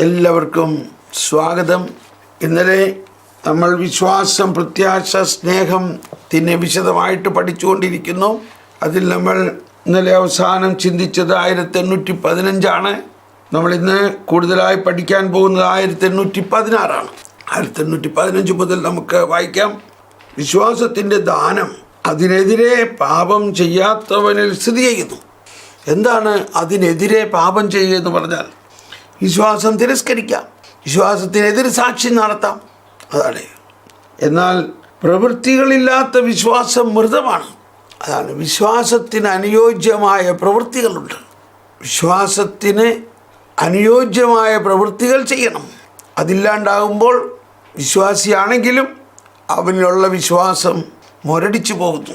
എല്ലാവർക്കും സ്വാഗതം. ഇന്നലെ നമ്മൾ വിശ്വാസം പ്രത്യാശ സ്നേഹം തിന്നെ വിശദമായിട്ട് പഠിച്ചുകൊണ്ടിരിക്കുന്നു. അതിൽ നമ്മൾ ഇന്നലെ അവസാനം ചിന്തിച്ചത് ആയിരത്തി എണ്ണൂറ്റി പതിനഞ്ചാണ് നമ്മൾ ഇന്ന് കൂടുതലായി പഠിക്കാൻ പോകുന്നത് ആയിരത്തി എണ്ണൂറ്റി പതിനാറാണ് ആയിരത്തി എണ്ണൂറ്റി പതിനഞ്ച് മുതൽ നമുക്ക് വായിക്കാം. വിശ്വാസത്തിന്റെ ദാനം അതിനെതിരെ പാപം ചെയ്യാത്തവനിൽ സ്ഥിതി ചെയ്യുന്നു. എന്താണ് അതിനെതിരെ പാപം ചെയ്യുക എന്ന് പറഞ്ഞാൽ? വിശ്വാസം തിരസ്കരിക്കാം വിശ്വാസത്തിനെതിരെ സാക്ഷി നടത്താം. അതാണ്. എന്നാൽ പ്രവൃത്തികളില്ലാത്ത വിശ്വാസം മൃതമാണ്. അതാണ്. വിശ്വാസത്തിന് അനുയോജ്യമായ പ്രവൃത്തികളുണ്ട്. വിശ്വാസത്തിന് അനുയോജ്യമായ പ്രവൃത്തികൾ ചെയ്യണം. അതില്ലാണ്ടാകുമ്പോൾ വിശ്വാസിയാണെങ്കിലും അവനിലുള്ള വിശ്വാസം മുരടിച്ചു പോകുന്നു.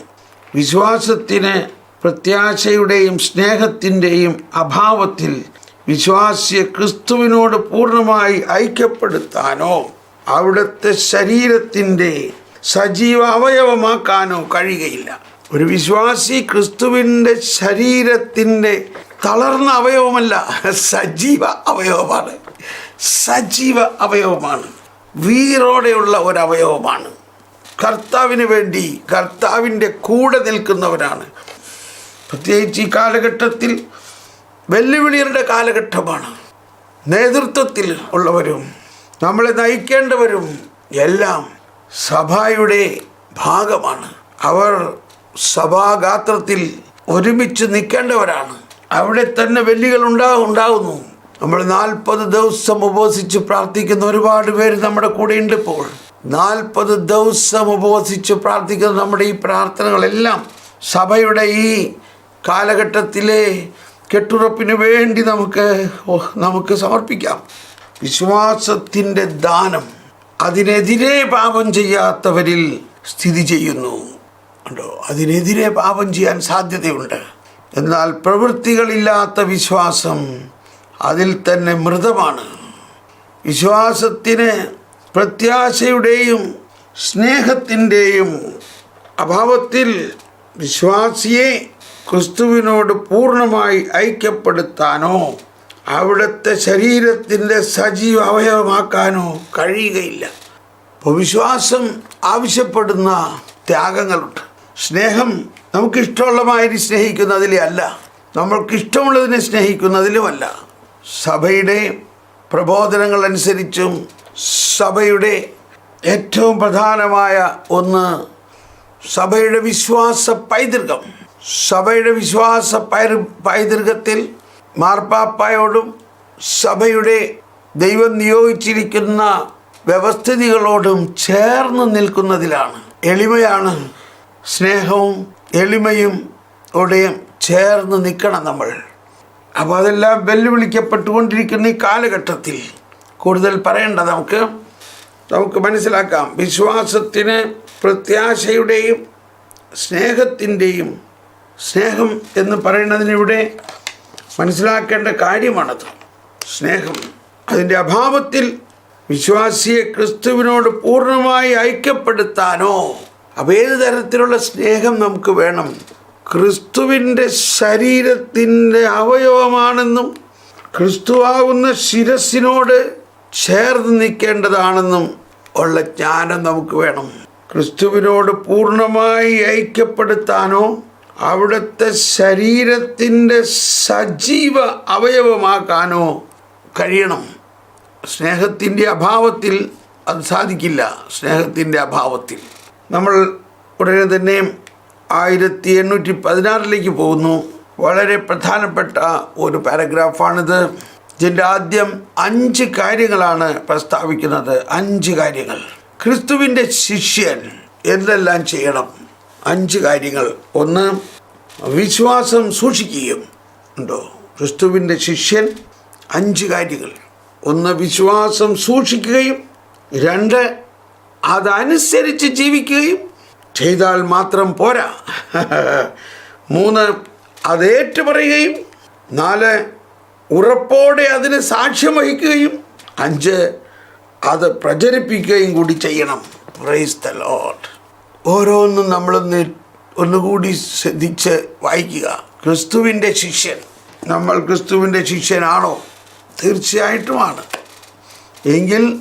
വിശ്വാസത്തിന് പ്രത്യാശയുടെയും സ്നേഹത്തിന്റെയും അഭാവത്തിൽ വിശ്വാസിയെ ക്രിസ്തുവിനോട് പൂർണമായി ഐക്യപ്പെടുത്താനോ അവിടുത്തെ ശരീരത്തിന്റെ സജീവ അവയവമാക്കാനോ കഴിയുകയില്ല. ഒരു വിശ്വാസി ക്രിസ്തുവിന്റെ ശരീരത്തിന്റെ തളർന്ന അവയവമല്ല സജീവ അവയവമാണ്. സജീവ അവയവമാണ്. വീറോടെയുള്ള ഒരു അവയവമാണ് കർത്താവിന് വേണ്ടി കർത്താവിന്റെ കൂടെ നിൽക്കുന്നവരാണ്. പ്രത്യേകിച്ച് ഈ കാലഘട്ടത്തിൽ വെല്ലുവിളിയുടെ കാലഘട്ടമാണ്. നേതൃത്വത്തിൽ ഉള്ളവരും നമ്മളെ നയിക്കേണ്ടവരും എല്ലാം സഭയുടെ ഭാഗമാണ്. അവർ സഭാഗാത്രത്തിൽ ഒരുമിച്ച് നിൽക്കേണ്ടവരാണ്. അവിടെ തന്നെ വെല്ലുകൾ ഉണ്ടാകും ഉണ്ടാകുന്നു നമ്മൾ നാൽപ്പത് ദിവസം ഉപവസിച്ച് പ്രാർത്ഥിക്കുന്ന ഒരുപാട് പേര് നമ്മുടെ കൂടെ ഉണ്ട് ഇപ്പോൾ. നാൽപ്പത് ദിവസം ഉപവസിച്ച് പ്രാർത്ഥിക്കുന്ന നമ്മുടെ ഈ പ്രാർത്ഥനകളെല്ലാം സഭയുടെ ഈ കാലഘട്ടത്തിലെ കെട്ടുറപ്പിന് വേണ്ടി നമുക്ക് നമുക്ക് സമർപ്പിക്കാം. വിശ്വാസത്തിന്റെ ദാനം അതിനെതിരെ പാപം ചെയ്യാത്തവരിൽ സ്ഥിതി ചെയ്യുന്നു. ഉണ്ടോ അതിനെതിരെ പാപം ചെയ്യാൻ സാധ്യതയുണ്ട്. എന്നാൽ പ്രവൃത്തികളില്ലാത്ത വിശ്വാസം അതിൽ തന്നെ മൃതമാണ്. വിശ്വാസത്തിന് പ്രത്യാശയുടെയും സ്നേഹത്തിന്റെയും അഭാവത്തിൽ വിശ്വാസിയെ ക്രിസ്തുവിനോട് പൂർണമായി ഐക്യപ്പെടുത്താനോ അവിടുത്തെ ശരീരത്തിന്റെ സജീവ അവയവമാക്കാനോ കഴിയുകയില്ല. അപ്പോൾ വിശ്വാസം ആവശ്യപ്പെടുന്ന ത്യാഗങ്ങളുണ്ട്. സ്നേഹം നമുക്കിഷ്ടമുള്ള മാതിരി സ്നേഹിക്കുന്നതിലെ അല്ല. നമ്മൾക്കിഷ്ടമുള്ളതിനെ സ്നേഹിക്കുന്നതിലുമല്ല. സഭയുടെ പ്രബോധനങ്ങൾ അനുസരിച്ചും സഭയുടെ ഏറ്റവും പ്രധാനമായ ഒന്ന് സഭയുടെ വിശ്വാസ പൈതൃകം. സഭയുടെ വിശ്വാസ പൈ പൈതൃകത്തിൽ മാർപ്പാപ്പായോടും സഭയുടെ ദൈവം നിയോഗിച്ചിരിക്കുന്ന വ്യവസ്ഥിതികളോടും ചേർന്ന് നിൽക്കുന്നതിലാണ്. എളിമയാണ് സ്നേഹവും എളിമയും ഓടെയും ചേർന്ന് നിൽക്കണം നമ്മൾ. അപ്പോൾ അതെല്ലാം വെല്ലുവിളിക്കപ്പെട്ടുകൊണ്ടിരിക്കുന്ന ഈ കാലഘട്ടത്തിൽ കൂടുതൽ പറയേണ്ട നമുക്ക് നമുക്ക് മനസ്സിലാക്കാം. വിശ്വാസത്തിന് പ്രത്യാശയുടെയും സ്നേഹത്തിന്റെയും സ്നേഹം എന്ന് പറയുന്നതിനിവിടെ മനസ്സിലാക്കേണ്ട കാര്യമാണത്. സ്നേഹം അതിന്റെ അഭാവത്തിൽ വിശ്വാസിയെ ക്രിസ്തുവിനോട് പൂർണമായി ഐക്യപ്പെടുത്താനോ അപ്പോൾ ഏത് തരത്തിലുള്ള സ്നേഹം നമുക്ക് വേണം? ക്രിസ്തുവിന്റെ ശരീരത്തിന്റെ അവയവമാണെന്നും ക്രിസ്തുവാകുന്ന ശിരസിനോട് ചേർന്ന് നിൽക്കേണ്ടതാണെന്നും ഉള്ള ജ്ഞാനം നമുക്ക് വേണം. ക്രിസ്തുവിനോട് പൂർണമായി ഐക്യപ്പെടുത്താനോ അവിടുത്തെ ശരീരത്തിന്റെ സജീവ അവയവമാക്കാനോ കഴിയണം. സ്നേഹത്തിന്റെ അഭാവത്തിൽ അത് സാധിക്കില്ല. സ്നേഹത്തിന്റെ അഭാവത്തിൽ. നമ്മൾ ഉടനെ തന്നെ ആയിരത്തി എണ്ണൂറ്റി പതിനാറിലേക്ക് പോകുന്നു. വളരെ പ്രധാനപ്പെട്ട ഒരു പാരഗ്രാഫാണിത്. ഇതിന്റെ ആദ്യം അഞ്ച് കാര്യങ്ങളാണ് പ്രസ്താവിക്കുന്നത്. അഞ്ച് കാര്യങ്ങൾ. ക്രിസ്തുവിന്റെ ശിഷ്യൻ എന്തെല്ലാം ചെയ്യണം? അഞ്ച് കാര്യങ്ങൾ. ഒന്ന് വിശ്വാസം സൂക്ഷിക്കുകയും ഉണ്ടോ? ക്രിസ്തുവിന്റെ ശിഷ്യൻ അഞ്ച് കാര്യങ്ങൾ. ഒന്ന് വിശ്വാസം സൂക്ഷിക്കുകയും രണ്ട് അതനുസരിച്ച് ജീവിക്കുകയും ചെയ്താൽ മാത്രം പോരാ. മൂന്ന് അത് ഏറ്റുപറയുകയും നാല് ഉറപ്പോടെ അതിന് സാക്ഷ്യം വഹിക്കുകയും അഞ്ച് അത് പ്രചരിപ്പിക്കുകയും കൂടി ചെയ്യണം. പ്രൈസ് ദ ലോഡ് ഓരോന്നും നമ്മളൊന്ന് ഒന്നുകൂടി ശ്രദ്ധിച്ച് വായിക്കുക. ക്രിസ്തുവിന്റെ ശിഷ്യൻ. നമ്മൾ ക്രിസ്തുവിന്റെ ശിഷ്യനാണോ? തീർച്ചയായിട്ടുമാണ്. എങ്കിൽ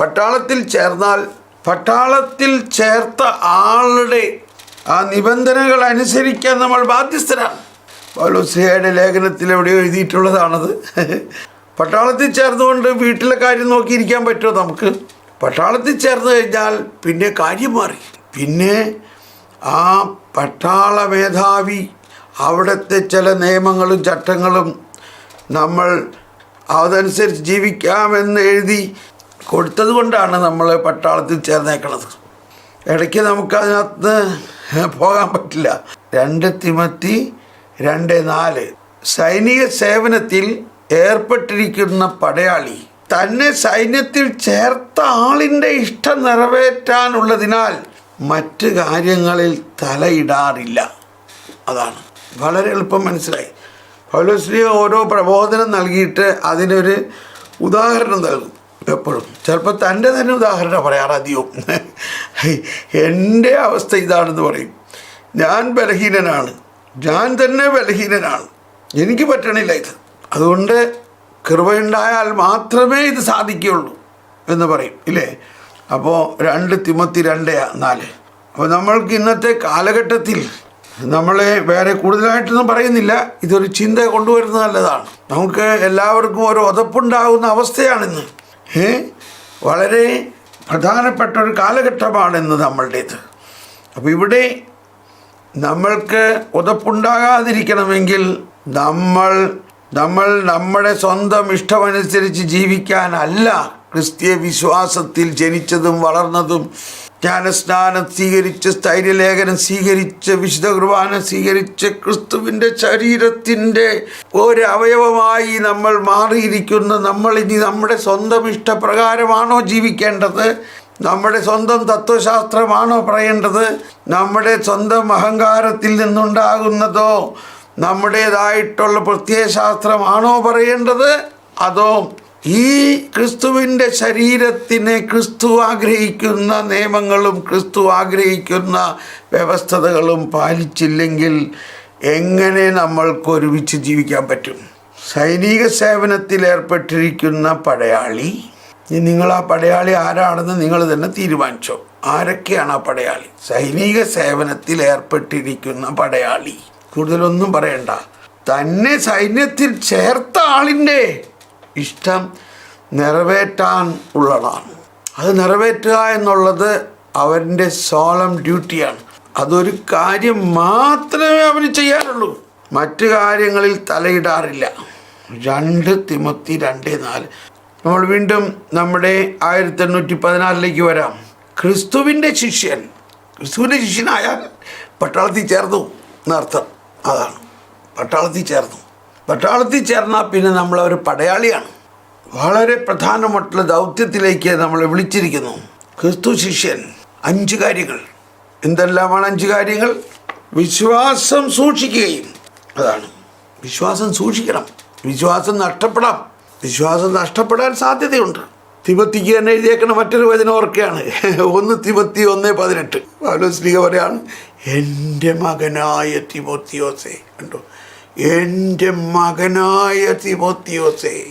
പട്ടാളത്തിൽ ചേർന്നാൽ പട്ടാളത്തിൽ ചേർത്ത ആളുടെ ആ നിബന്ധനകൾ അനുസരിക്കാൻ നമ്മൾ ബാധ്യസ്ഥരാണ്. പൗലോസിയുടെ ലേഖനത്തിൽ എവിടെയോ എഴുതിയിട്ടുള്ളതാണത്. പട്ടാളത്തിൽ ചേർന്നുകൊണ്ട് വീട്ടിലെ കാര്യം നോക്കിയിരിക്കാൻ പറ്റുമോ നമുക്ക്? പട്ടാളത്തിൽ ചേർന്ന് കഴിഞ്ഞാൽ പിന്നെ കാര്യം മാറി. പിന്നെ ആ പട്ടാള മേധാവി അവിടുത്തെ ചില നിയമങ്ങളും ചട്ടങ്ങളും നമ്മൾ അതനുസരിച്ച് ജീവിക്കാമെന്ന് എഴുതി കൊടുത്തത് കൊണ്ടാണ് നമ്മൾ പട്ടാളത്തിൽ ചേർന്നേക്കണത്. ഇടയ്ക്ക് നമുക്കതിനകത്ത് പോകാൻ പറ്റില്ല. രണ്ട് തിമത്തി രണ്ട് നാല്. സൈനിക സേവനത്തിൽ ഏർപ്പെട്ടിരിക്കുന്ന പടയാളി തന്നെ സൈന്യത്തിൽ ചേർത്ത ആളിന്റെ ഇഷ്ടം നിറവേറ്റാനുള്ളതിനാൽ മറ്റ് കാര്യങ്ങളിൽ തലയിടാറില്ല. അതാണ്. വളരെ എളുപ്പം മനസ്സിലായി. പൗലോശ്രീ ഓരോ പ്രബോധനം നൽകിയിട്ട് അതിനൊരു ഉദാഹരണം നൽകും എപ്പോഴും. ചിലപ്പോൾ തന്റെ തന്നെ ഉദാഹരണം പറയാറ് എന്റെ അവസ്ഥ ഇതാണെന്ന് പറയും. ഞാൻ ബലഹീനനാണ്. ഞാൻ തന്നെ ബലഹീനനാണ്. എനിക്ക് പറ്റണില്ല ഇത്. അതുകൊണ്ട് കൃപയുണ്ടായാൽ മാത്രമേ ഇത് സാധിക്കുകയുള്ളൂ എന്ന് പറയും. ഇല്ലേ? അപ്പോൾ രണ്ട് തിമത്തി രണ്ട് നാല്. അപ്പോൾ നമ്മൾക്ക് ഇന്നത്തെ കാലഘട്ടത്തിൽ നമ്മളെ വേറെ കൂടുതലായിട്ടൊന്നും പറയുന്നില്ല. ഇതൊരു ചിന്ത കൊണ്ടുവരുന്നത് നല്ലതാണ്. നമുക്ക് എല്ലാവർക്കും ഒരു ഒതപ്പുണ്ടാകുന്ന അവസ്ഥയാണിന്ന്. ഏ? വളരെ പ്രധാനപ്പെട്ട ഒരു കാലഘട്ടമാണിന്ന് നമ്മളുടേത്. അപ്പോൾ ഇവിടെ നമ്മൾക്ക് ഉതപ്പുണ്ടാകാതിരിക്കണമെങ്കിൽ നമ്മൾ നമ്മൾ നമ്മുടെ സ്വന്തം ഇഷ്ടമനുസരിച്ച് ജീവിക്കാനല്ല ക്രിസ്തീയ വിശ്വാസത്തിൽ ജനിച്ചതും വളർന്നതും ജ്ഞാനസ്നാനം സ്വീകരിച്ച് സ്ഥൈര്യലേഖനം സ്വീകരിച്ച് വിശുദ്ധ കുർബാന സ്വീകരിച്ച് ക്രിസ്തുവിന്റെ ശരീരത്തിന്റെ ഒരു അവയവമായി നമ്മൾ മാറിയിരിക്കുന്ന നമ്മൾ ഇനി നമ്മുടെ സ്വന്തം ഇഷ്ടപ്രകാരമാണോ ജീവിക്കേണ്ടത്? നമ്മുടെ സ്വന്തം തത്വശാസ്ത്രമാണോ പറയേണ്ടത്? നമ്മുടെ സ്വന്തം അഹങ്കാരത്തിൽ നിന്നുണ്ടാകുന്നതോ നമ്മുടേതായിട്ടുള്ള പ്രത്യയശാസ്ത്രമാണോ പറയേണ്ടത്? അതോ ഈ ക്രിസ്തുവിന്റെ ശരീരത്തിനെ ക്രിസ്തു ആഗ്രഹിക്കുന്ന നിയമങ്ങളും ക്രിസ്തു ആഗ്രഹിക്കുന്ന വ്യവസ്ഥതകളും പാലിച്ചില്ലെങ്കിൽ എങ്ങനെ നമ്മൾക്ക് ഒരുമിച്ച് ജീവിക്കാൻ പറ്റും? സൈനിക സേവനത്തിൽ ഏർപ്പെട്ടിരിക്കുന്ന പടയാളി. നിങ്ങൾ ആ പടയാളി ആരാണെന്ന് നിങ്ങൾ തന്നെ തീരുമാനിച്ചോ. ആരൊക്കെയാണ് ആ പടയാളി? സൈനിക സേവനത്തിൽ ഏർപ്പെട്ടിരിക്കുന്ന പടയാളി. കൂടുതലൊന്നും പറയണ്ട. തന്നെ സൈന്യത്തിൽ ചേർത്ത ആളിന്റെ ഇഷ്ടം നിറവേറ്റാൻ ഉള്ളതാണ്. അത് നിറവേറ്റുക എന്നുള്ളത് അവന്റെ സോളം ഡ്യൂട്ടിയാണ് അതൊരു കാര്യം മാത്രമേ അവന് ചെയ്യാനുള്ളൂ. മറ്റു കാര്യങ്ങളിൽ തലയിടാറില്ല. രണ്ട് തിമത്തി രണ്ട് നാല്. നമ്മൾ വീണ്ടും നമ്മുടെ ആയിരത്തി എണ്ണൂറ്റി പതിനാലിലേക്ക് വരാം. ക്രിസ്തുവിന്റെ ശിഷ്യൻ. ക്രിസ്തുവിന്റെ ശിഷ്യനായാൽ പട്ടാളത്തിൽ ചേർന്നു എന്നർത്ഥം. അതാണ്. പട്ടാളത്തിൽ ചേർന്നു. പട്ടാളത്തിൽ ചേർന്നാൽ പിന്നെ നമ്മൾ ഒരു പടയാളിയാണ്. വളരെ പ്രധാനമായിട്ടുള്ള ദൗത്യത്തിലേക്ക് നമ്മളെ വിളിച്ചിരിക്കുന്നു. ക്രിസ്തു ശിഷ്യൻ അഞ്ച് കാര്യങ്ങൾ. എന്തെല്ലാമാണ് അഞ്ച് കാര്യങ്ങൾ? വിശ്വാസം സൂക്ഷിക്കുകയും. അതാണ്. വിശ്വാസം സൂക്ഷിക്കണം. വിശ്വാസം നഷ്ടപ്പെടാം. വിശ്വാസം നഷ്ടപ്പെടാൻ സാധ്യതയുണ്ട്. തിബത്തിക്ക് തന്നെ എഴുതിയേക്കണ മറ്റൊരു വചനം ഓർക്കുകയാണ്. ഒന്ന് തിബത്തി ഒന്ന് പതിനെട്ട്. ആലോചിക്കുക പറയാണ് എന്റെ മകനായ തിമോത്തിയോസേ കണ്ടോ? എന്റെ മകനായ തിമോത്തിയോസേ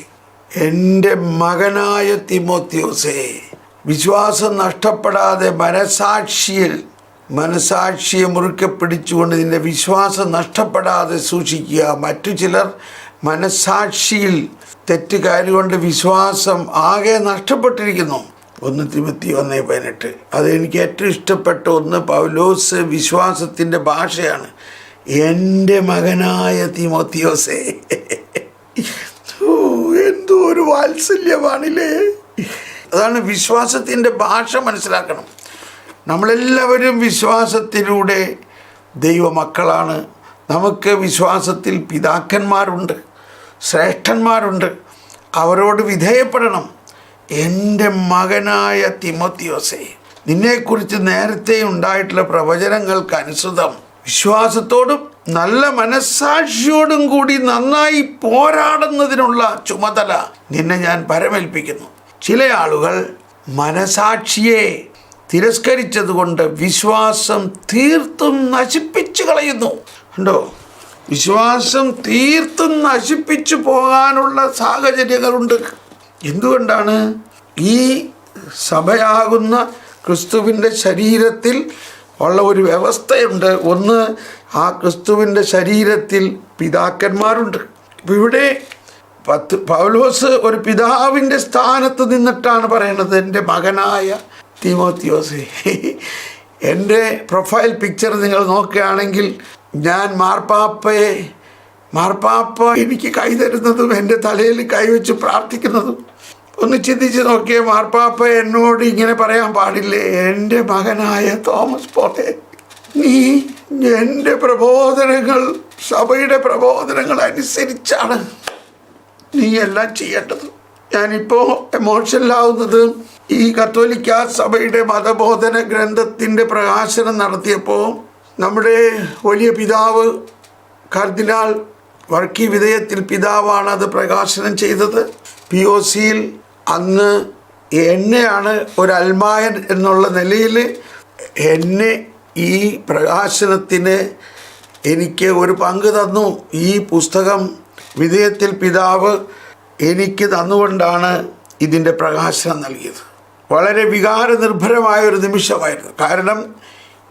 എന്റെ മകനായ തിമോത്തിയോസേ വിശ്വാസം നഷ്ടപ്പെടാതെ മനസാക്ഷിയിൽ മനസാക്ഷിയെ മുറുക്കെ പിടിച്ചുകൊണ്ട് നിന്റെ വിശ്വാസം നഷ്ടപ്പെടാതെ സൂക്ഷിക്കുക. മറ്റു ചിലർ മനസാക്ഷിയിൽ തെറ്റുകാരി കൊണ്ട് വിശ്വാസം ആകെ നഷ്ടപ്പെട്ടിരിക്കുന്നു. ഒന്ന് തിമത്തി ഒന്ന് പതിനെട്ട്. അത് എനിക്ക് ഏറ്റവും ഇഷ്ടപ്പെട്ട ഒന്ന് പൗലോസ് വിശ്വാസത്തിന്റെ ഭാഷയാണ്. എന്റെ മകനായ തിമോത്തിയോസേ. എന്തോ ഒരു വാത്സല്യമാണില്ലേ? അതാണ് വിശ്വാസത്തിന്റെ ഭാഷ മനസ്സിലാക്കണം. നമ്മളെല്ലാവരും വിശ്വാസത്തിലൂടെ ദൈവമക്കളാണ്. നമുക്ക് വിശ്വാസത്തിൽ പിതാക്കന്മാരുണ്ട് ശ്രേഷ്ഠന്മാരുണ്ട്. അവരോട് വിധേയപ്പെടണം. എന്റെ മകനായ തിമോത്തിയോസേ നിന്നെക്കുറിച്ച് നേരത്തെ ഉണ്ടായിട്ടുള്ള പ്രവചനങ്ങൾക്ക് അനുസൃതം വിശ്വാസത്തോടും നല്ല മനസ്സാക്ഷിയോടും കൂടി നന്നായി പോരാടുന്നതിനുള്ള ചുമതല നിന്നെ ഞാൻ പരമേൽപ്പിക്കുന്നു. ചില ആളുകൾ മനസാക്ഷിയെ തിരസ്കരിച്ചതുകൊണ്ട് വിശ്വാസം തീർത്തും നശിപ്പിച്ചു കളയുന്നു. ഉണ്ടോ വിശ്വാസം തീർത്തും നശിപ്പിച്ചു പോകാനുള്ള സാഹചര്യങ്ങളുണ്ട്. എന്തുകൊണ്ടാണ്? ഈ സഭയാകുന്ന ക്രിസ്തുവിന്റെ ശരീരത്തിൽ ഉള്ള ഒരു വ്യവസ്ഥയുണ്ട്. ഒന്ന് ആ ക്രിസ്തുവിന്റെ ശരീരത്തിൽ പിതാക്കന്മാരുണ്ട്. ഇവിടെ പത്ത് പൗലോസ് ഒരു പിതാവിന്റെ സ്ഥാനത്ത് നിന്നിട്ടാണ് പറയുന്നത് എന്റെ മകനായ തിമോത്യോസ് എന്റെ പ്രൊഫൈൽ പിക്ചർ നിങ്ങൾ നോക്കുകയാണെങ്കിൽ ഞാൻ മാർപ്പാപ്പയെ മാർപ്പാപ്പ എനിക്ക് കൈ തരുന്നതും എന്റെ തലയിൽ കൈവച്ച് പ്രാർത്ഥിക്കുന്നതും ഒന്ന് ചിന്തിച്ച് നോക്കിയേ മാർപ്പാപ്പ എന്നോട് ഇങ്ങനെ പറയാൻ പാടില്ലേ? എന്റെ മകനായ തോമസ് പോട്ടെ നീ എന്റെ പ്രബോധനങ്ങൾ സഭയുടെ പ്രബോധനങ്ങൾ അനുസരിച്ചാണ് നീ എല്ലാം ചെയ്യേണ്ടത്. ഞാനിപ്പോൾ എമോഷനിലാവുന്നത് ഈ കത്തോലിക്ക സഭയുടെ മതബോധന ഗ്രന്ഥത്തിന്റെ പ്രകാശനം നടത്തിയപ്പോൾ നമ്മുടെ വലിയ പിതാവ് കർദിനാൾ വർക്കി വിധേയത്തിൽ പിതാവാണ് അത് പ്രകാശനം ചെയ്തത്. പി ഒ സിയിൽ അന്ന് എന്നെയാണ് ഒരു അൽമായൻ എന്നുള്ള നിലയിൽ എന്നെ ഈ പ്രകാശനത്തിന് എനിക്ക് ഒരു പങ്ക് തന്നു. ഈ പുസ്തകം വിധേയത്തിൽ പിതാവ് എനിക്ക് തന്നുകൊണ്ടാണ് ഇതിന്റെ പ്രകാശനം നൽകിയത്. വളരെ വികാര നിർഭരമായ ഒരു നിമിഷമായിരുന്നു. കാരണം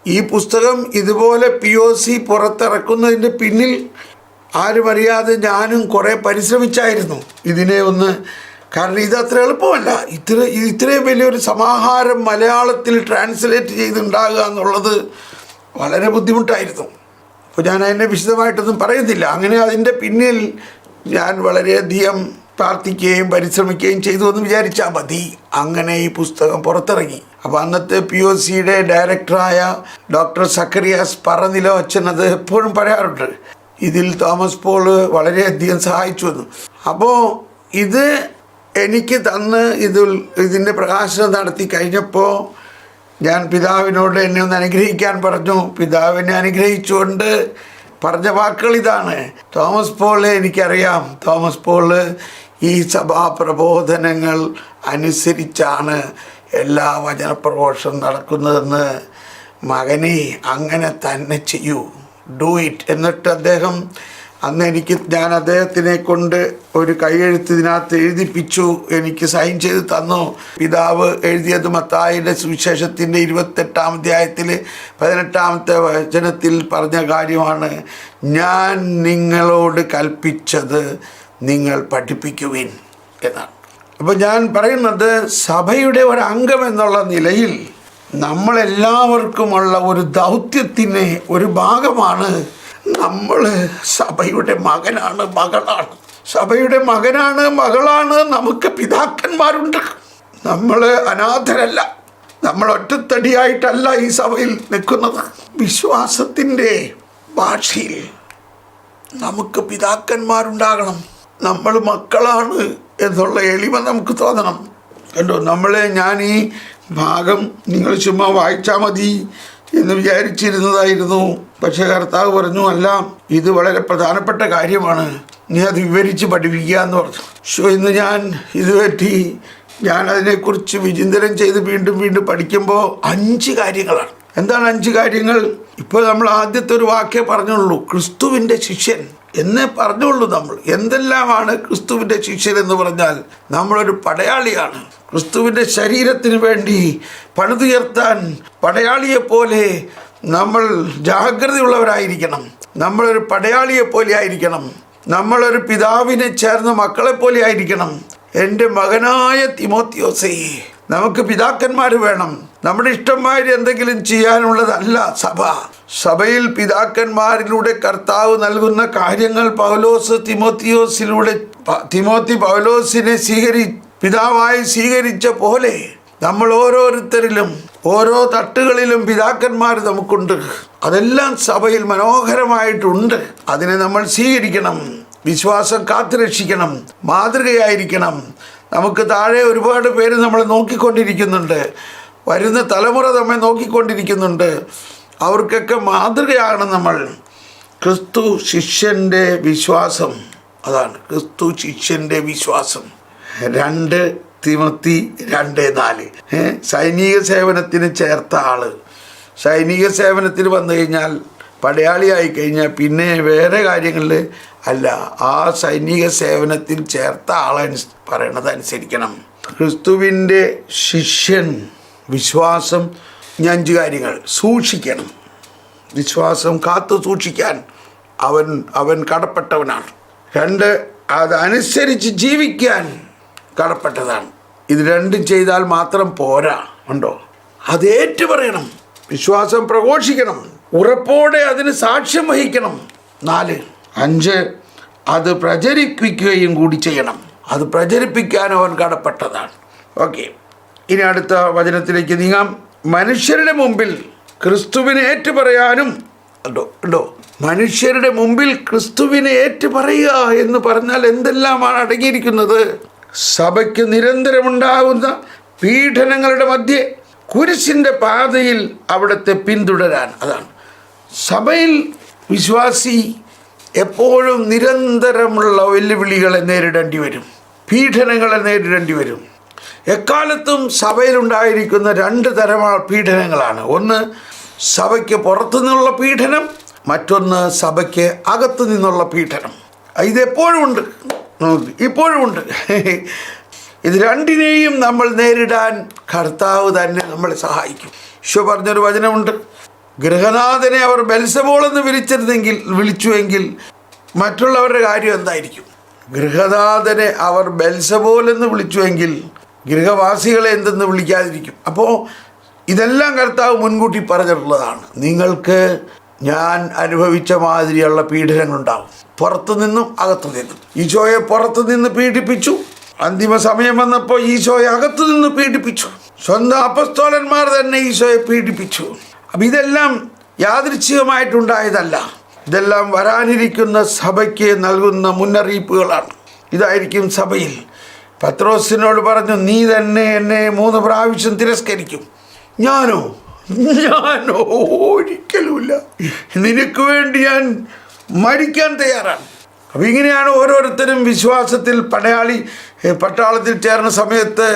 ഈ പുസ്തകം ഇതുപോലെ പി ഒ സി പുറത്തിറക്കുന്നതിന്റെ പിന്നിൽ ആരുമറിയാതെ ഞാനും കുറേ പരിശ്രമിച്ചായിരുന്നു. ഇതിനെ ഒന്ന് കാരണം ഇത് അത്ര എളുപ്പമല്ല. ഇത്ര ഇത്രയും വലിയൊരു സമാഹാരം മലയാളത്തിൽ ട്രാൻസ്ലേറ്റ് ചെയ്തുണ്ടാകുക എന്നുള്ളത് വളരെ ബുദ്ധിമുട്ടായിരുന്നു. അപ്പോൾ ഞാൻ അതിനെ വിശദമായിട്ടൊന്നും പറയുന്നില്ല. അങ്ങനെ അതിന്റെ പിന്നിൽ ഞാൻ വളരെയധികം പ്രാർത്ഥിക്കുകയും പരിശ്രമിക്കുകയും ചെയ്തു എന്ന് വിചാരിച്ചാൽ മതി. അങ്ങനെ ഈ പുസ്തകം പുറത്തിറങ്ങി. അപ്പോൾ അന്നത്തെ പി ഒ സിയുടെ ഡയറക്ടറായ ഡോക്ടർ സക്കറിയാസ് പറനിലോ അച്ഛൻ അത് എപ്പോഴും പറയാറുണ്ട്. ഇതിൽ തോമസ് പോൾ വളരെയധികം സഹായിച്ചു എന്ന്. അപ്പോൾ ഇത് എനിക്ക് തന്ന് ഇതിൽ ഇതിന്റെ പ്രകാശനം നടത്തി കഴിഞ്ഞപ്പോൾ ഞാൻ പിതാവിനോട് എന്നെ ഒന്ന് അനുഗ്രഹിക്കാൻ പറഞ്ഞു. പിതാവിനെ അനുഗ്രഹിച്ചുകൊണ്ട് പറഞ്ഞ വാക്കുകൾ ഇതാണ്. തോമസ് പോൾ എനിക്കറിയാം. തോമസ് പോൾ ഈ സഭാ പ്രബോധനങ്ങൾ അനുസരിച്ചാണ് എല്ലാ വചനപ്രഘോഷം നടക്കുന്നതെന്ന് മകനെ അങ്ങനെ തന്നെ ചെയ്യൂ. Do it. എന്നിട്ട് അദ്ദേഹം അന്ന് എനിക്ക് ഞാൻ അദ്ദേഹത്തിനെ കൊണ്ട് ഒരു കൈയെഴുത്ത് ഇതിനകത്ത് എഴുതിപ്പിച്ചു. എനിക്ക് സൈൻ ചെയ്ത് തന്നു. പിതാവ് എഴുതിയത് മത്തായിന്റെ സുവിശേഷത്തിന്റെ ഇരുപത്തെട്ടാം അധ്യായത്തിൽ പതിനെട്ടാമത്തെ വചനത്തിൽ പറഞ്ഞ കാര്യമാണ്. ഞാൻ നിങ്ങളോട് കൽപ്പിച്ചത് നിങ്ങൾ പഠിപ്പിക്കുവിൻ എന്നാണ്. അപ്പോൾ ഞാൻ പറയുന്നത് സഭയുടെ ഒരു അംഗം എന്നുള്ള നിലയിൽ നമ്മളെല്ലാവർക്കുമുള്ള ഒരു ദൗത്യത്തിന്റെ ഒരു ഭാഗമാണ് നമ്മൾ സഭയുടെ മകനാണ് മകളാണ്. സഭയുടെ മകനാണ് മകളാണ്. നമുക്ക് പിതാക്കന്മാരുണ്ട്. നമ്മൾ അനാഥരല്ല. നമ്മൾ ഒറ്റത്തടിയായിട്ടല്ല ഈ സഭയിൽ നിൽക്കുന്നത്. വിശ്വാസത്തിന്റെ ഭാഷയിൽ നമുക്ക് പിതാക്കന്മാരുണ്ടാകണം. നമ്മൾ മക്കളാണ് എന്നുള്ള എളിമ നമുക്ക് തോന്നണം. കണ്ടോ? നമ്മളെ ഞാൻ ഈ ഭാഗം നിങ്ങൾ ചുമ്മാ വായിച്ചാൽ മതി. എന്ന് വിചാരിച്ചിരുന്നതായിരുന്നു. പക്ഷേ കർത്താവ് പറഞ്ഞു അല്ല ഇത് വളരെ പ്രധാനപ്പെട്ട കാര്യമാണ്. നീ അത് വിവരിച്ച് പഠിപ്പിക്കുക എന്ന് പറഞ്ഞു. ഷോ ഇന്ന് ഞാൻ ഇത് പറ്റി ഞാൻ അതിനെക്കുറിച്ച് വിചിന്തനം ചെയ്ത് വീണ്ടും വീണ്ടും പഠിക്കുമ്പോൾ അഞ്ച് കാര്യങ്ങളാണ്. എന്താണ് അഞ്ച് കാര്യങ്ങൾ? ഇപ്പോൾ നമ്മൾ ആദ്യത്തെ ഒരു വാക്കേ പറഞ്ഞുള്ളൂ. ക്രിസ്തുവിന്റെ ശിഷ്യൻ എന്നേ പറഞ്ഞുള്ളൂ നമ്മൾ. എന്തെല്ലാമാണ് ക്രിസ്തുവിന്റെ ശിഷ്യൻ എന്ന് പറഞ്ഞാൽ നമ്മളൊരു പടയാളിയാണ്. ക്രിസ്തുവിന്റെ ശരീരത്തിന് വേണ്ടി പണിതുയർത്താൻ പടയാളിയെപ്പോലെ നമ്മൾ ജാഗ്രതയുള്ളവരായിരിക്കണം. നമ്മളൊരു പടയാളിയെപ്പോലെ ആയിരിക്കണം. നമ്മളൊരു പിതാവിനെ ചേർന്ന മക്കളെപ്പോലെ ആയിരിക്കണം. എന്റെ മകനായ തിമോത്തിയോസേ നമുക്ക് പിതാക്കന്മാർ വേണം. നമ്മുടെ ഇഷ്ടംമാതിരി എന്തെങ്കിലും ചെയ്യാനുള്ളതല്ല സഭ. സഭയിൽ പിതാക്കന്മാരിലൂടെ കർത്താവ് നൽകുന്ന കാര്യങ്ങൾ പൗലോസ് തിമോത്തിയോസിലൂടെ തിമോത്തി പൗലോസിനെ സ്വീകരി പിതാവായി സ്വീകരിച്ച പോലെ നമ്മൾ ഓരോരുത്തരിലും ഓരോ തട്ടുകളിലും പിതാക്കന്മാർ നമുക്കുണ്ട്. അതെല്ലാം സഭയിൽ മനോഹരമായിട്ടുണ്ട്. അതിനെ നമ്മൾ സ്വീകരിക്കണം വിശ്വാസം കാത്തുരക്ഷിക്കണം മാതൃകയായിരിക്കണം. നമുക്ക് താഴെ ഒരുപാട് പേര് നമ്മളെ നോക്കിക്കൊണ്ടിരിക്കുന്നുണ്ട്. വരുന്ന തലമുറ നമ്മെ നോക്കിക്കൊണ്ടിരിക്കുന്നുണ്ട്. അവർക്കൊക്കെ മാതൃകയാണ് നമ്മൾ. ക്രിസ്തു ശിഷ്യന്റെ വിശ്വാസം. അതാണ് ക്രിസ്തു ശിഷ്യന്റെ വിശ്വാസം. രണ്ട് തിമത്തി രണ്ട് നാല്? സൈനിക സേവനത്തിന് ചേർത്ത ആൾ സൈനിക സേവനത്തിന് വന്നു കഴിഞ്ഞാൽ പടയാളിയായി കഴിഞ്ഞാൽ പിന്നെ വേറെ കാര്യങ്ങളിൽ അല്ല ആ സൈനിക സേവനത്തിൽ ചേർത്ത ആളെ പറയണത് അനുസരിക്കണം. ക്രിസ്തുവിന്റെ ശിഷ്യൻ വിശ്വാസം അഞ്ച് കാര്യങ്ങൾ. സൂക്ഷിക്കണം. വിശ്വാസം കാത്തു സൂക്ഷിക്കാൻ അവൻ അവൻ കടപ്പെട്ടവനാണ്. രണ്ട് അതനുസരിച്ച് ജീവിക്കാൻ കടപ്പെട്ടതാണ്. ഇത് രണ്ടും ചെയ്താൽ മാത്രം പോരാ. ഉണ്ടോ? അതേറ്റു പറയണം വിശ്വാസം പ്രഘോഷിക്കണം. ഉറപ്പോടെ അതിന് സാക്ഷ്യം വഹിക്കണം. നാല്. അഞ്ച്. അത് പ്രചരിപ്പിക്കുകയും കൂടി ചെയ്യണം. അത് പ്രചരിപ്പിക്കാൻ അവൻ കടപ്പെട്ടതാണ്. ഓക്കെ. ഇനി അടുത്ത വചനത്തിലേക്ക് നീങ്ങാം. മനുഷ്യരുടെ മുമ്പിൽ ക്രിസ്തുവിനെ ഏറ്റു പറയാനും ഉണ്ടോ? ഉണ്ടോ? മനുഷ്യരുടെ മുമ്പിൽ ക്രിസ്തുവിനെ ഏറ്റു പറയുക എന്ന് പറഞ്ഞാൽ എന്തെല്ലാമാണ് അടങ്ങിയിരിക്കുന്നത്? സഭയ്ക്ക് നിരന്തരമുണ്ടാകുന്ന പീഡനങ്ങളുടെ മധ്യേ കുരിശിന്റെ പാതയിൽ അവിടുത്തെ പിന്തുടരാൻ. അതാണ്. സഭയിൽ വിശ്വാസി എപ്പോഴും നിരന്തരമുള്ള വെല്ലുവിളികളെ നേരിടേണ്ടി വരും. പീഡനങ്ങളെ നേരിടേണ്ടി വരും. എക്കാലത്തും സഭയിലുണ്ടായിരിക്കുന്ന രണ്ട് തരം പീഡനങ്ങളാണ്. ഒന്ന് സഭയ്ക്ക് പുറത്തു നിന്നുള്ള പീഡനം മറ്റൊന്ന് സഭയ്ക്ക് അകത്തു നിന്നുള്ള പീഡനം. ഇതെപ്പോഴും ഉണ്ട്. ഇപ്പോഴും ഉണ്ട്. ഇത് രണ്ടിനെയും നമ്മൾ നേരിടാൻ കർത്താവ് തന്നെ നമ്മളെ സഹായിക്കും. ഈശോ പറഞ്ഞൊരു വചനമുണ്ട്. ഗൃഹനാഥനെ അവർ ബെൽസബോൾ എന്ന് വിളിച്ചിരുന്നെങ്കിൽ വിളിച്ചുവെങ്കിൽ മറ്റുള്ളവരുടെ കാര്യം എന്തായിരിക്കും? ഗൃഹനാഥനെ അവർ ബെൽസബോൽ എന്ന് വിളിച്ചുവെങ്കിൽ ഗൃഹവാസികളെ എന്തെന്ന് വിളിക്കാതിരിക്കും. അപ്പോൾ ഇതെല്ലാം കർത്താവ് മുൻകൂട്ടി പറഞ്ഞിട്ടുള്ളതാണ്. നിങ്ങൾക്ക് ഞാൻ അനുഭവിച്ച മാതിരിയുള്ള പീഡനങ്ങളുണ്ടാവും. പുറത്തു നിന്നും അകത്തു നിന്നും ഈശോയെ പുറത്തു നിന്ന് പീഡിപ്പിച്ചു. അന്തിമ സമയം വന്നപ്പോൾ ഈശോയെ അകത്തു നിന്ന് പീഡിപ്പിച്ചു. സ്വന്തം അപസ്തോലന്മാർ തന്നെ ഈശോയെ പീഡിപ്പിച്ചു. അപ്പം ഇതെല്ലാം യാദൃച്ഛികമായിട്ടുണ്ടായതല്ല ഇതെല്ലാം വരാനിരിക്കുന്ന സഭയ്ക്ക് നൽകുന്ന മുന്നറിയിപ്പുകളാണ്. ഇതായിരിക്കും സഭയിൽ. പത്രോസിനോട് പറഞ്ഞു നീ തന്നെ എന്നെ മൂന്ന് പ്രാവശ്യം തിരസ്കരിക്കും. ഞാനോ ഞാനോ ഒരിക്കലുമില്ല. നിനക്ക് വേണ്ടി ഞാൻ മരിക്കാൻ തയ്യാറാണ്. അപ്പം ഇങ്ങനെയാണ് ഓരോരുത്തരും വിശ്വാസത്തിൽ പടയാളി പട്ടാളത്തിൽ ചേർന്ന സമയത്ത്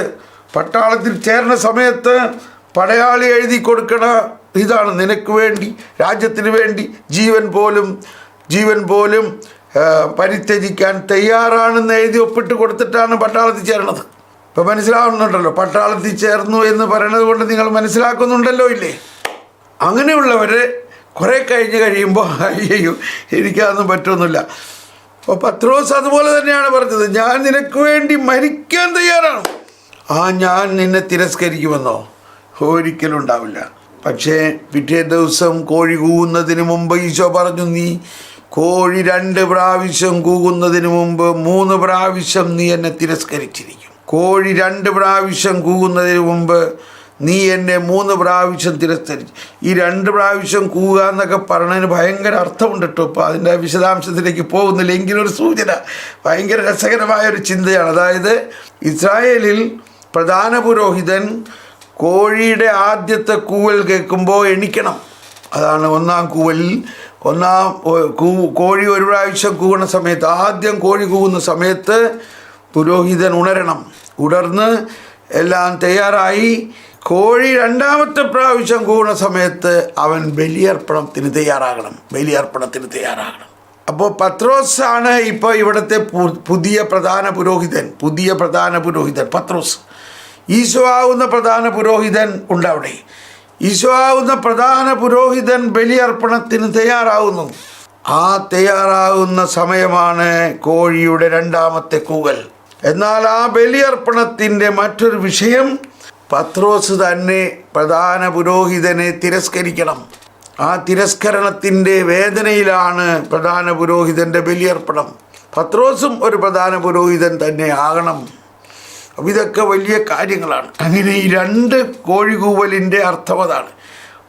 പട്ടാളത്തിൽ ചേർന്ന സമയത്ത് പടയാളി എഴുതി കൊടുക്കണ ഇതാണ് നിനക്ക് വേണ്ടി രാജ്യത്തിന് വേണ്ടി ജീവൻ പോലും ജീവൻ പോലും പരിത്യജിക്കാൻ തയ്യാറാണെന്ന് എഴുതി ഒപ്പിട്ട് കൊടുത്തിട്ടാണ് പട്ടാളത്തിൽ ചേർന്നത് ഇപ്പം മനസ്സിലാവുന്നുണ്ടല്ലോ പട്ടാളത്തിൽ ചേർന്നു എന്ന് പറയണത് കൊണ്ട് നിങ്ങൾ മനസ്സിലാക്കുന്നുണ്ടല്ലോ ഇല്ലേ? അങ്ങനെയുള്ളവരെ കുറേ കഴിഞ്ഞ് കഴിയുമ്പോൾ അയ്യോ എനിക്കതൊന്നും പറ്റുമെന്നില്ല അപ്പോൾ പത്രോസ് അതുപോലെ തന്നെയാണ് പറഞ്ഞത് ഞാൻ നിനക്ക് വേണ്ടി മരിക്കാൻ തയ്യാറാണ്. ആ ഞാൻ നിന്നെ തിരസ്കരിക്കുമെന്നോ? ഒരിക്കലും ഉണ്ടാവില്ല. പക്ഷേ പിറ്റേ ദിവസം കോഴി കൂകുന്നതിന് മുമ്പ് ഈശോ പറഞ്ഞു നീ കോഴി രണ്ട് പ്രാവശ്യം കൂകുന്നതിന് മുമ്പ് മൂന്ന് പ്രാവശ്യം നീ എന്നെ തിരസ്കരിച്ചിരിക്കും. കോഴി രണ്ട് പ്രാവശ്യം കൂകുന്നതിന് മുമ്പ് നീ എന്നെ മൂന്ന് പ്രാവശ്യം തിരസ്കരിച്ചു. ഈ രണ്ട് പ്രാവശ്യം കൂക എന്നൊക്കെ പറഞ്ഞതിന് ഭയങ്കര അർത്ഥമുണ്ട് കേട്ടോ. ഇപ്പോൾ അതിന്റെ വിശദാംശത്തിലേക്ക് പോകുന്നില്ല. എങ്കിലൊരു സൂചന. ഭയങ്കര രസകരമായ ഒരു ചിന്തയാണ്. അതായത് ഇസ്രായേലിൽ പ്രധാന പുരോഹിതൻ കോഴിയുടെ ആദ്യത്തെ കൂവൽ കേൾക്കുമ്പോൾ എണിക്കണം. അതാണ് ഒന്നാം കൂവലിൽ ഒന്നാം കോഴി ഒരു പ്രാവശ്യം കൂവുന്ന സമയത്ത് ആദ്യം കോഴി കൂവുന്ന സമയത്ത് പുരോഹിതൻ ഉണരണം. ഉണർന്ന് എല്ലാം തയ്യാറായി. കോഴി രണ്ടാമത്തെ പ്രാവശ്യം കൂണ സമയത്ത് അവൻ ബലിയർപ്പണത്തിന് തയ്യാറാകണം. ബലിയർപ്പണത്തിന് തയ്യാറാകണം. അപ്പോൾ പത്രോസ് ആണ് ഇപ്പോൾ ഇവിടുത്തെ പുതിയ പ്രധാന പുരോഹിതൻ. പുതിയ പ്രധാന പുരോഹിതൻ പത്രോസ്. ഈശോ ആവുന്ന പ്രധാന പുരോഹിതൻ ഉണ്ടവിടെ. ഈശോ ആവുന്ന പ്രധാന പുരോഹിതൻ ബലിയർപ്പണത്തിന് തയ്യാറാവുന്നു. ആ തയ്യാറാവുന്ന സമയമാണ് കോഴിയുടെ രണ്ടാമത്തെ കൂകൽ എന്നാൽ ആ ബലിയർപ്പണത്തിന്റെ മറ്റൊരു വിഷയം പത്രോസ് തന്നെ പ്രധാന പുരോഹിതനെ തിരസ്കരിക്കണം. ആ തിരസ്കരണത്തിന്റെ വേദനയിലാണ് പ്രധാന പുരോഹിതന്റെ ബലിയർപ്പണം. പത്രോസും ഒരു പ്രധാന പുരോഹിതൻ തന്നെ ആകണം. അപ്പം ഇതൊക്കെ വലിയ കാര്യങ്ങളാണ്. അങ്ങനെ ഈ രണ്ട് കോഴികൂവലിന്റെ അർത്ഥം അതാണ്.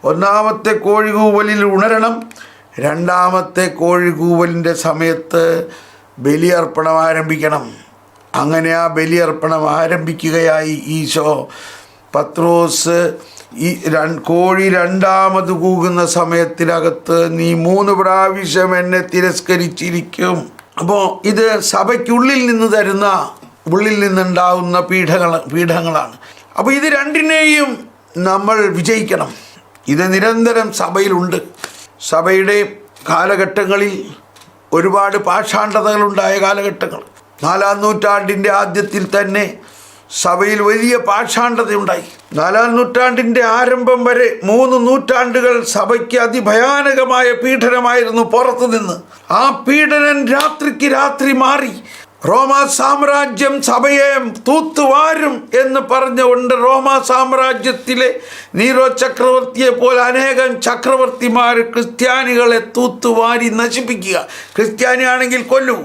ഒന്നാമത്തെ കോഴികൂവലിൽ ഉണരണം രണ്ടാമത്തെ കോഴികൂവലിന്റെ സമയത്ത് ബലിയർപ്പണം ആരംഭിക്കണം. അങ്ങനെ ആ ബലിയർപ്പണം ആരംഭിക്കുകയായി ഈശോ. പത്രോസ് ഈ കോഴി രണ്ടാമത് കൂകുന്ന സമയത്തിനകത്ത് നീ മൂന്ന് പ്രാവശ്യം എന്നെ തിരസ്കരിച്ചിരിക്കും. അപ്പോൾ ഇത് സഭയ്ക്കുള്ളിൽ നിന്ന് തരുന്ന ഉള്ളിൽ നിന്നുണ്ടാവുന്ന പീഠങ്ങൾ പീഠങ്ങളാണ്. അപ്പോൾ ഇത് രണ്ടിനെയും നമ്മൾ വിജയിക്കണം. ഇത് നിരന്തരം സഭയിലുണ്ട്. സഭയുടെ കാലഘട്ടങ്ങളിൽ ഒരുപാട് പാഷാണ്ഡതകളുണ്ടായ കാലഘട്ടങ്ങൾ. നാലാം നൂറ്റാണ്ടിന്റെ ആദ്യത്തിൽ തന്നെ സഭയിൽ വലിയ പാഷാണ്ഡതയുണ്ടായി. നാലാം നൂറ്റാണ്ടിന്റെ ആരംഭം വരെ മൂന്ന് നൂറ്റാണ്ടുകൾ സഭയ്ക്ക് അതിഭയാനകമായ പീഡനമായിരുന്നു പുറത്തു നിന്ന് ആ പീഡനം രാത്രിക്ക് രാത്രി മാറി. റോമാ സാമ്രാജ്യം സഭയെ തൂത്തുവാരും എന്ന് പറഞ്ഞുകൊണ്ട് റോമാ സാമ്രാജ്യത്തിലെ നീറോ ചക്രവർത്തിയെ പോലെ അനേകം ചക്രവർത്തിമാർ ക്രിസ്ത്യാനികളെ തൂത്തുവാരി നശിപ്പിക്കുക. ക്രിസ്ത്യാനിയാണെങ്കിൽ കൊല്ലൂ.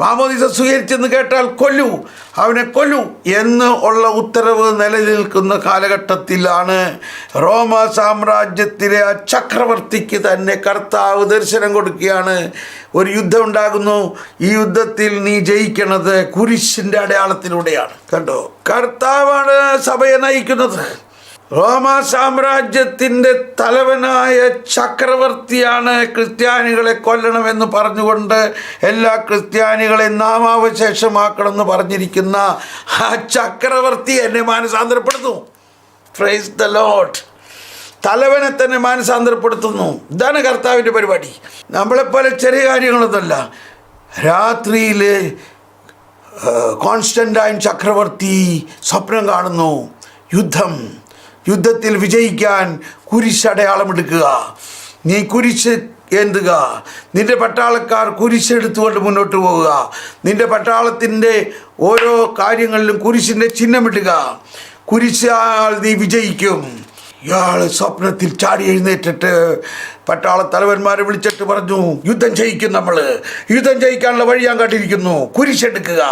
മാമോദിസ സ്വീകരിച്ചെന്ന് കേട്ടാൽ കൊല്ലൂ. അവനെ കൊല്ലൂ എന്ന് ഉള്ള ഉത്തരവ് നിലനിൽക്കുന്ന കാലഘട്ടത്തിലാണ് റോമ സാമ്രാജ്യത്തിലെ ആ ചക്രവർത്തിക്ക് തന്നെ കർത്താവ് ദർശനം കൊടുക്കുകയാണ്. ഒരു യുദ്ധം ഉണ്ടാകുന്നു. ഈ യുദ്ധത്തിൽ നീ ജയിക്കണത് കുരിശിന്റെ അടയാളത്തിലൂടെയാണ്. കണ്ടോ? കർത്താവാണ് സഭയെ നയിക്കുന്നത്. റോമ സാമ്രാജ്യത്തിന്റെ തലവനായ ചക്രവർത്തിയാണ് ക്രിസ്ത്യാനികളെ കൊല്ലണമെന്ന് പറഞ്ഞുകൊണ്ട് എല്ലാ ക്രിസ്ത്യാനികളെയും നാമാവശേഷമാക്കണമെന്ന് പറഞ്ഞിരിക്കുന്ന ആ ചക്രവർത്തി എന്നെ മാനസാന്തരപ്പെടുത്തും ഫ്രൈസ് ദ ലോട്ട് തലവനെ തന്നെ മാനസാന്തരപ്പെടുത്തുന്നു. ഇതാണ് കർത്താവിന്റെ പരിപാടി. നമ്മളെപ്പോലെ ചെറിയ കാര്യങ്ങളൊന്നുമല്ല. രാത്രിയിൽ കോൺസ്റ്റന്റൈൻ ചക്രവർത്തി സ്വപ്നം കാണുന്നു. യുദ്ധം. യുദ്ധത്തിൽ വിജയിക്കാൻ കുരിശടയാളമെടുക്കുക നീ കുരിശ് ഏന്തുക. നിന്റെ പട്ടാളക്കാർ കുരിശെടുത്തുകൊണ്ട് മുന്നോട്ട് പോവുക. നിന്റെ പട്ടാളത്തിന്റെ ഓരോ കാര്യങ്ങളിലും കുരിശിന്റെ ചിഹ്നമിടുക കുരിശാൽ നീ വിജയിക്കും. ഇയാൾ സ്വപ്നത്തിൽ ചാടി എഴുന്നേറ്റിട്ട് പട്ടാള തലവന്മാരെ വിളിച്ചിട്ട് പറഞ്ഞു യുദ്ധം ജയിക്കും നമ്മൾ യുദ്ധം ജയിക്കാനുള്ള വഴി ഞാൻ കണ്ടിരിക്കുന്നു. കുരിശെടുക്കുക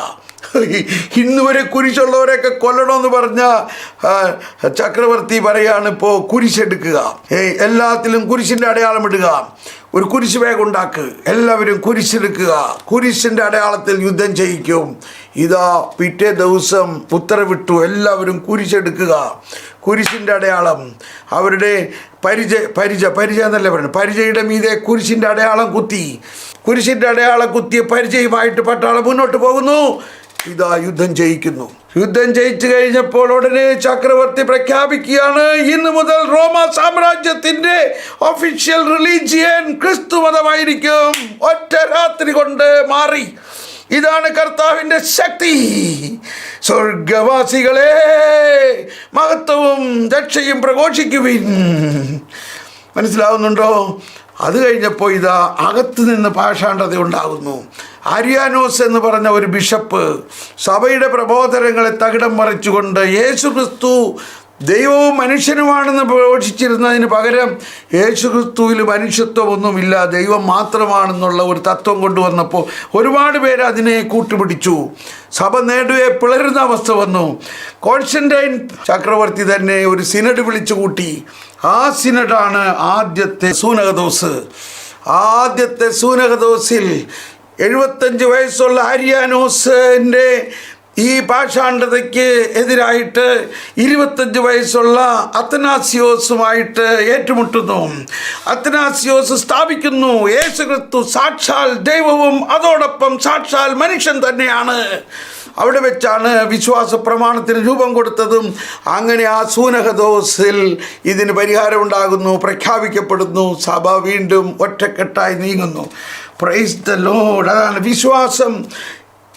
ഇന്ന് വരെ കുരിശുള്ളവരെയൊക്കെ കൊല്ലണമെന്ന് പറഞ്ഞ ചക്രവർത്തി പറയാണ് ഇപ്പോൾ കുരിശെടുക്കുക. എല്ലാത്തിലും കുരിശിന്റെ അടയാളം ഇടുക. ഒരു കുരിശ് വേഗം ഉണ്ടാക്കുക എല്ലാവരും കുരിശെടുക്കുക. കുരിശിന്റെ അടയാളത്തിൽ യുദ്ധം ചെയ്യിക്കും. ഇതാ പിറ്റേ ദിവസം ഉത്തരവിട്ടു. എല്ലാവരും കുരിശെടുക്കുക. കുരിശിന്റെ അടയാളം. അവരുടെ പരിചയ പരിചയ പരിചയം എന്നല്ല പറയുന്നത്? പരിചയുടെ മീതെ കുരിശിന്റെ അടയാളം കുത്തി. കുരിശിന്റെ അടയാളം കുത്തിയ പരിചയമായിട്ട് പട്ടാളം മുന്നോട്ട് പോകുന്നു. ഇതാ യുദ്ധം ജയിക്കുന്നു. യുദ്ധം ജയിച്ചു കഴിഞ്ഞപ്പോൾ ഉടനെ ചക്രവർത്തി പ്രഖ്യാപിക്കുകയാണ് ഇന്ന് മുതൽ റോമ സാമ്രാജ്യത്തിന്റെ ഒഫീഷ്യൽ റിലീജിയൻ ക്രിസ്തു മതമായിരിക്കും. ഒറ്റ രാത്രി കൊണ്ട് മാറി. ഇതാണ് കർത്താവിന്റെ ശക്തി. സ്വർഗവാസികളെ മഹത്വവും രക്ഷയും പ്രഘോഷിക്കുവിൻ. മനസ്സിലാവുന്നുണ്ടോ? അത് കഴിഞ്ഞപ്പോൾ ഇതാ അകത്ത് നിന്ന് പാഷാണ്ഡത ഉണ്ടാകുന്നു. ആര്യാനോസ് എന്ന് പറഞ്ഞ ഒരു ബിഷപ്പ് സഭയുടെ പ്രബോധനങ്ങളെ തകിടം മറിച്ചുകൊണ്ട് യേശു ക്രിസ്തു ദൈവവും മനുഷ്യനുമാണെന്ന് പ്രഘോഷിച്ചിരുന്നതിന് പകരം യേശുക്രിസ്തുവിൽ മനുഷ്യത്വമൊന്നുമില്ല ദൈവം മാത്രമാണെന്നുള്ള ഒരു തത്വം കൊണ്ടുവന്നപ്പോൾ ഒരുപാട് പേര് അതിനെ കൂട്ടുപിടിച്ചു. സഭ നേടുകയെ പിളരുന്ന അവസ്ഥ വന്നു. കോൺസ്റ്റന്റൈൻ ചക്രവർത്തി തന്നെ ഒരു സിനഡ് വിളിച്ചു കൂട്ടി. ആ സിനഡാണ് ആദ്യത്തെ സൂനകദോസ് ആദ്യത്തെ സൂനകദോസിൽ എഴുപത്തഞ്ച് വയസ്സുള്ള ആര്യാനോസിന്റെ ഈ പാഷാണ്ഡതയ്ക്ക് എതിരായിട്ട് ഇരുപത്തഞ്ച് വയസ്സുള്ള അത്തനാസിയോസുമായിട്ട് ഏറ്റുമുട്ടുന്നു. അത്തനാസിയോസ് സ്ഥാപിക്കുന്നു. യേശു ക്രിസ്തു സാക്ഷാൽ ദൈവവും അതോടൊപ്പം സാക്ഷാൽ മനുഷ്യൻ തന്നെയാണ്. അവിടെ വെച്ചാണ് വിശ്വാസ പ്രമാണത്തിന് രൂപം കൊടുത്തതും. അങ്ങനെ ആ സൂനഹദോസിൽ ഇതിന് പരിഹാരമുണ്ടാകുന്നു പ്രഖ്യാപിക്കപ്പെടുന്നു. സഭ വീണ്ടും ഒറ്റക്കെട്ടായി നീങ്ങുന്നു. പ്രൈസ് ദ ലോഡ് അതാണ് വിശ്വാസം.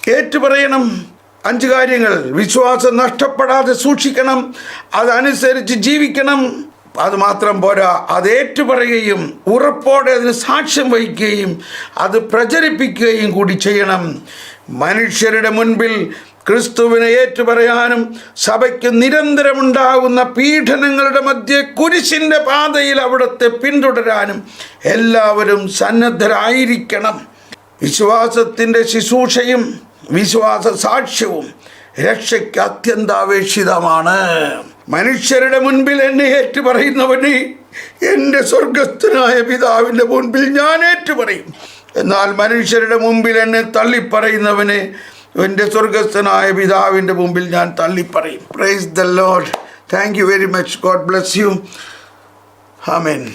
ഏറ്റുപറയണം അഞ്ച് കാര്യങ്ങൾ. വിശ്വാസം നഷ്ടപ്പെടാതെ സൂക്ഷിക്കണം. അതനുസരിച്ച് ജീവിക്കണം. അത് മാത്രം പോരാ. അത് ഏറ്റുപറയുകയും ഉറപ്പോടെ അതിന് സാക്ഷ്യം വഹിക്കുകയും അത് പ്രചരിപ്പിക്കുകയും കൂടി ചെയ്യണം. മനുഷ്യരുടെ മുൻപിൽ ക്രിസ്തുവിനെ ഏറ്റുപറയാനും സഭയ്ക്ക് നിരന്തരമുണ്ടാകുന്ന പീഡനങ്ങളുടെ മധ്യ കുരിശിന്റെ പാതയിൽ അവിടുത്തെ പിന്തുടരാനും എല്ലാവരും സന്നദ്ധരായിരിക്കണം. വിശ്വാസത്തിന്റെ ശുശ്രൂഷയും വിശ്വാസ സാക്ഷ്യവും രക്ഷയ്ക്ക് അത്യന്താപേക്ഷിതമാണ്. മനുഷ്യരുടെ മുൻപിൽ എന്നെ ഏറ്റുപറയുന്നവന് എന്റെ സ്വർഗസ്ഥനായ പിതാവിന്റെ മുൻപിൽ ഞാൻ ഏറ്റുപറയും. എന്നാൽ മനുഷ്യരുടെ മുമ്പിൽ എന്നെ തള്ളിപ്പറയുന്നവന് എന്റെ സ്വർഗസ്ഥനായ പിതാവിന്റെ മുമ്പിൽ ഞാൻ തള്ളിപ്പറയും. Praise the Lord thank you very much God bless you amen